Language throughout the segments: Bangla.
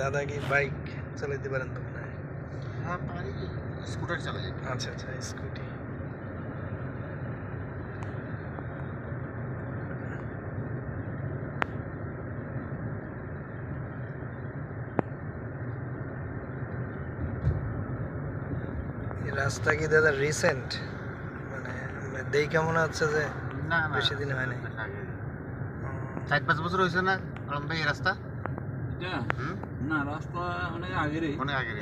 দাদা কি বাইক চালাইতে পারেন তো মনে হয়? হ্যাঁ পারি। স্কুটার চালাই। আচ্ছা আচ্ছা স্কুটি। রাস্তা কি দাদা রিসেন্ট মানে দেখে মনে হচ্ছে যে না বেশি দিন হয়নি। চার পাঁচ বছর হয়েছে না আলম ভাই রাস্তা? এটা না রাস্তা অনেক আগেরই অনেক আগে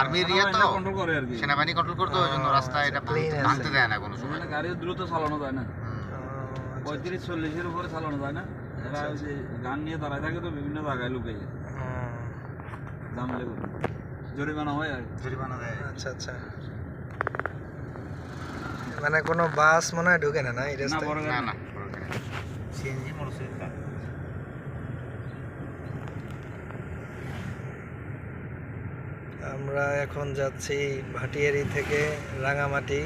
আর্মি এরিয়া তো। কন্ট্রোল করে আর কি। সেনাবাহিনী কন্ট্রোল করতো ওই জন্য রাস্তা এটা আচ্ছা। ভাঙতে দেয় না কোনো সময়। মানে গাড়ি দ্রুত চালানো যায় না। ও, আচ্ছা, পঁয়ত্রিশ চল্লিশের উপরে চালানো যায় না। এরা ওই যে গান নিয়ে দাঁড়ায় থাকে তো বিভিন্ন জায়গায় লুকিয়ে। যায় হুম, দাম লেগে জরিমানা হয় আর। জরিমানা দেয়। আচ্ছা আচ্ছা। মানে কোনো বাস মনে হয় ঢুকে না না এই রাস্তায়? না না। CNG motorcycle? আমরা এখন যাচ্ছি ভাটিয়ারি থেকে রাঙামাটি।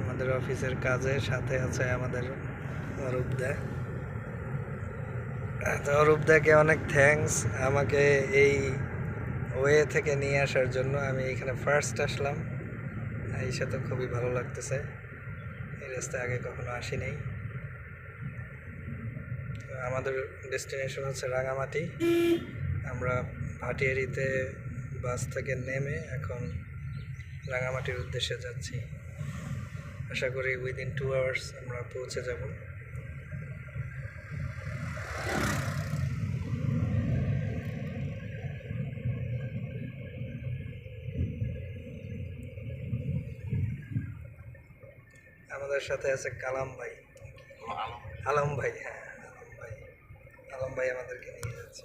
আমাদের অফিসের কাজে সাথে আছে আমাদের অরূপদা তো অরূপদাকে অনেক থ্যাঙ্কস আমাকে এই ওয়ে থেকে নিয়ে আসার জন্য। আমি এখানে ফার্স্ট আসলাম। এই সাথে খুবই ভালো লাগতেছে। এই রাস্তায় আগে কখনো আসি নাই আমাদের ডেস্টিনেশন হচ্ছে রাঙামাটি। আমরা ভাটিয়ারিতে বাস থেকে নেমে এখন রাঙামাটির উদ্দেশ্যে যাচ্ছি। আশা করি উইদিন টু আওয়ার্স আমরা পৌঁছে যাব। আমাদের সাথে আছে কালাম ভাই। আলম ভাই হ্যাঁ আলম ভাই। আলম ভাই আমাদেরকে নিয়ে যাচ্ছে।